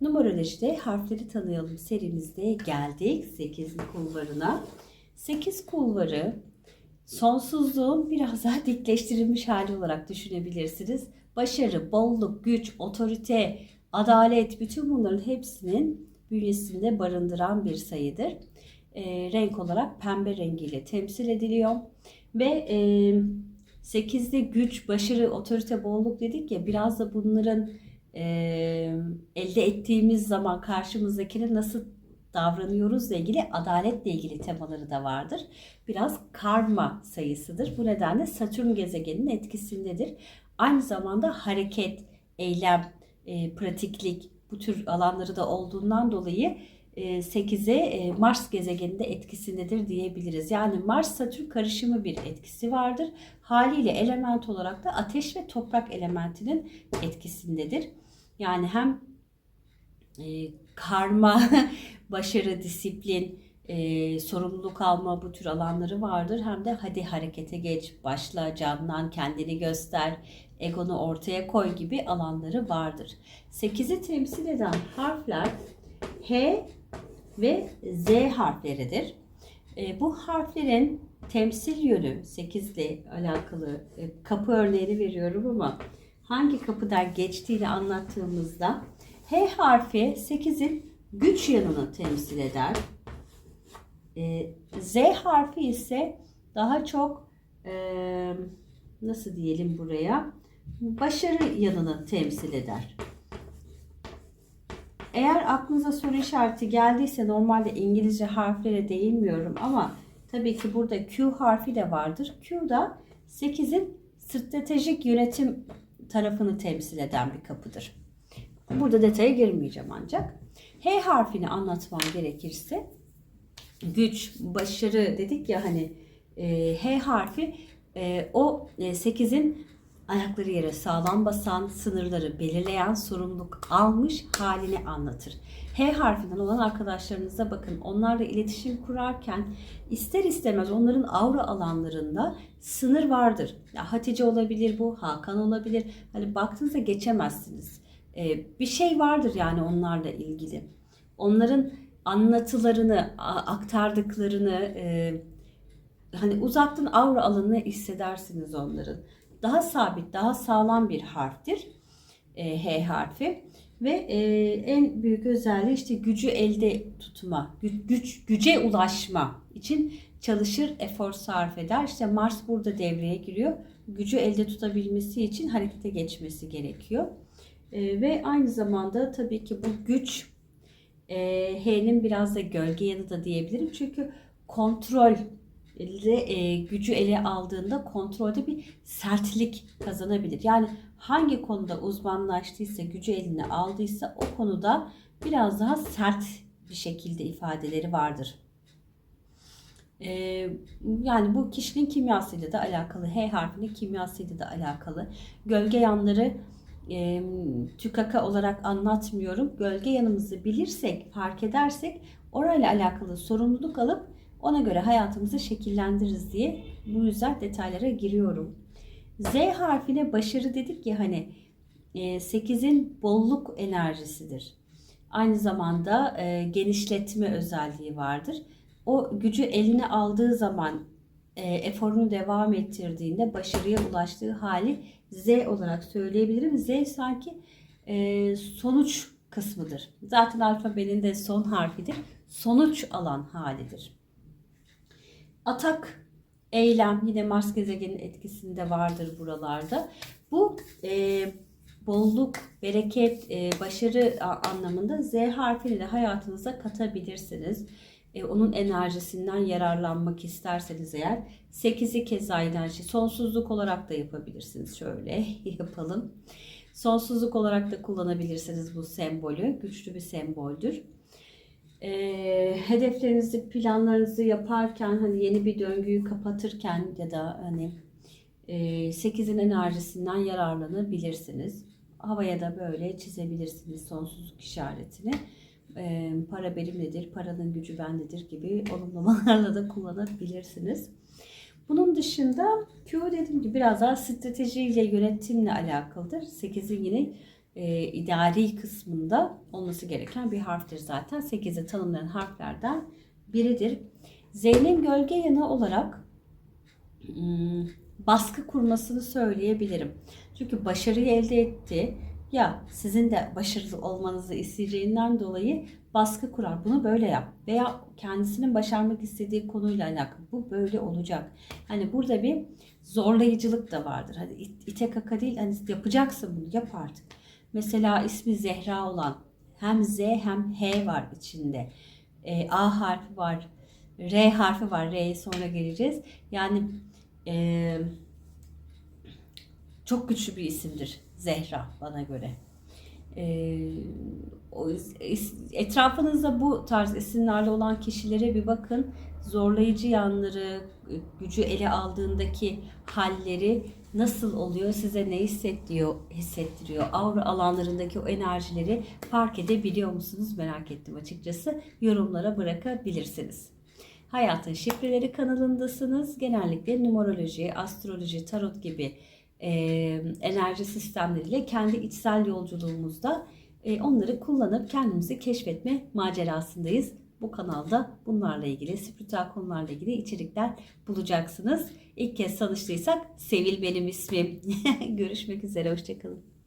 Numerolojide harfleri tanıyalım serimizde geldik 8 kulvarına. 8 kulvarı sonsuzluğun biraz daha dikleştirilmiş hali olarak düşünebilirsiniz. Başarı, bolluk, güç, otorite, adalet bütün bunların hepsinin bünyesinde barındıran bir sayıdır. E, renk olarak pembe rengiyle temsil ediliyor. Ve e, 8'de güç, başarı, otorite, bolluk dedik ya biraz da bunların e, elde ettiğimiz zaman karşımızdakine nasıl davranıyoruzla ilgili adaletle ilgili temaları da vardır. Biraz karma sayısıdır. Bu nedenle Satürn gezegeninin etkisindedir. Aynı zamanda hareket, eylem, e, pratiklik bu tür alanları da olduğundan dolayı 8'e e, Mars gezegeninde etkisindedir diyebiliriz. Yani Mars Satürn karışımı bir etkisi vardır. Haliyle element olarak da ateş ve toprak elementinin etkisindedir. Yani hem e, karma, başarı, disiplin, e, sorumluluk alma bu tür alanları vardır. Hem de hadi harekete geç, başla, canlan, kendini göster, egonu ortaya koy gibi alanları vardır. 8'i temsil eden harfler H ve Z harfleridir. E, bu harflerin temsil yönü 8 ile alakalı e, kapı örneğini veriyorum ama hangi kapıdan geçtiğini anlattığımızda H harfi 8'in güç yanını temsil eder. E, Z harfi ise daha çok e, nasıl diyelim buraya başarı yanını temsil eder. Eğer aklınıza soru işareti geldiyse normalde İngilizce harflere değinmiyorum ama tabii ki burada Q harfi de vardır. Q da 8'in stratejik yönetim tarafını temsil eden bir kapıdır. Burada detaya girmeyeceğim ancak. H harfini anlatmam gerekirse güç, başarı dedik ya hani e, H harfi e, o e, 8'in ayakları yere sağlam basan, sınırları belirleyen, sorumluluk almış halini anlatır. H harfinden olan arkadaşlarınıza bakın. Onlarla iletişim kurarken ister istemez onların aura alanlarında sınır vardır. Ya Hatice olabilir bu, Hakan olabilir. Hani baktığınızda geçemezsiniz. Ee, bir şey vardır yani onlarla ilgili. Onların anlatılarını, aktardıklarını, e, hani uzaktan aura alanını hissedersiniz onların daha sabit, daha sağlam bir harftir. E, H harfi ve e, en büyük özelliği işte gücü elde tutma, güç, güce ulaşma için çalışır, efor sarf eder. İşte Mars burada devreye giriyor. Gücü elde tutabilmesi için harekete geçmesi gerekiyor. E, ve aynı zamanda tabii ki bu güç e, H'nin biraz da gölge yanı da diyebilirim. Çünkü kontrol e, gücü ele aldığında kontrolde bir sertlik kazanabilir. Yani hangi konuda uzmanlaştıysa, gücü eline aldıysa o konuda biraz daha sert bir şekilde ifadeleri vardır. E, yani bu kişinin kimyasıyla da alakalı, H harfinin kimyasıyla da alakalı. Gölge yanları e, tükaka olarak anlatmıyorum. Gölge yanımızı bilirsek, fark edersek orayla alakalı sorumluluk alıp ona göre hayatımızı şekillendiririz diye bu yüzden detaylara giriyorum. Z harfine başarı dedik ya hani 8'in e, bolluk enerjisidir. Aynı zamanda e, genişletme özelliği vardır. O gücü eline aldığı zaman e, eforunu devam ettirdiğinde başarıya ulaştığı hali Z olarak söyleyebilirim. Z sanki sonuç kısmıdır. Zaten alfabenin de son harfidir. Sonuç alan halidir. Atak eylem yine Mars gezegenin etkisinde vardır buralarda. Bu e, bolluk, bereket, e, başarı anlamında Z harfini de hayatınıza katabilirsiniz. E, onun enerjisinden yararlanmak isterseniz eğer 8'i keza enerji sonsuzluk olarak da yapabilirsiniz. Şöyle yapalım. Sonsuzluk olarak da kullanabilirsiniz bu sembolü. Güçlü bir semboldür e, hedeflerinizi, planlarınızı yaparken hani yeni bir döngüyü kapatırken ya da hani e, 8'in enerjisinden yararlanabilirsiniz. Havaya da böyle çizebilirsiniz sonsuzluk işaretini. E, para benimledir, paranın gücü bendedir gibi olumlamalarla da kullanabilirsiniz. Bunun dışında Q dediğim gibi biraz daha stratejiyle, yönetimle alakalıdır. 8'in yine e, idari kısmında olması gereken bir harftir zaten. 8'i tanımlayan harflerden biridir. Z'nin gölge yanı olarak hmm, baskı kurmasını söyleyebilirim. Çünkü başarıyı elde etti. Ya sizin de başarılı olmanızı isteyeceğinden dolayı baskı kurar. Bunu böyle yap. Veya kendisinin başarmak istediği konuyla alakalı. Bu böyle olacak. Hani burada bir zorlayıcılık da vardır. Hadi it- ite kaka değil. Hani yapacaksın bunu yap artık. Mesela ismi Zehra olan hem Z hem H var içinde. E, A harfi var. R harfi var. R'ye sonra geleceğiz. Yani e, çok güçlü bir isimdir Zehra bana göre. Ee, etrafınızda bu tarz isimlerle olan kişilere bir bakın. Zorlayıcı yanları, gücü ele aldığındaki halleri nasıl oluyor, size ne hissettiriyor, hissettiriyor, aura alanlarındaki o enerjileri fark edebiliyor musunuz merak ettim açıkçası. Yorumlara bırakabilirsiniz. Hayatın Şifreleri kanalındasınız. Genellikle numeroloji, astroloji, tarot gibi e, enerji sistemleriyle kendi içsel yolculuğumuzda e, onları kullanıp kendimizi keşfetme macerasındayız. Bu kanalda bunlarla ilgili, spiritüel konularla ilgili içerikler bulacaksınız. İlk kez tanıştıysak Sevil benim ismim. Görüşmek üzere, hoşçakalın.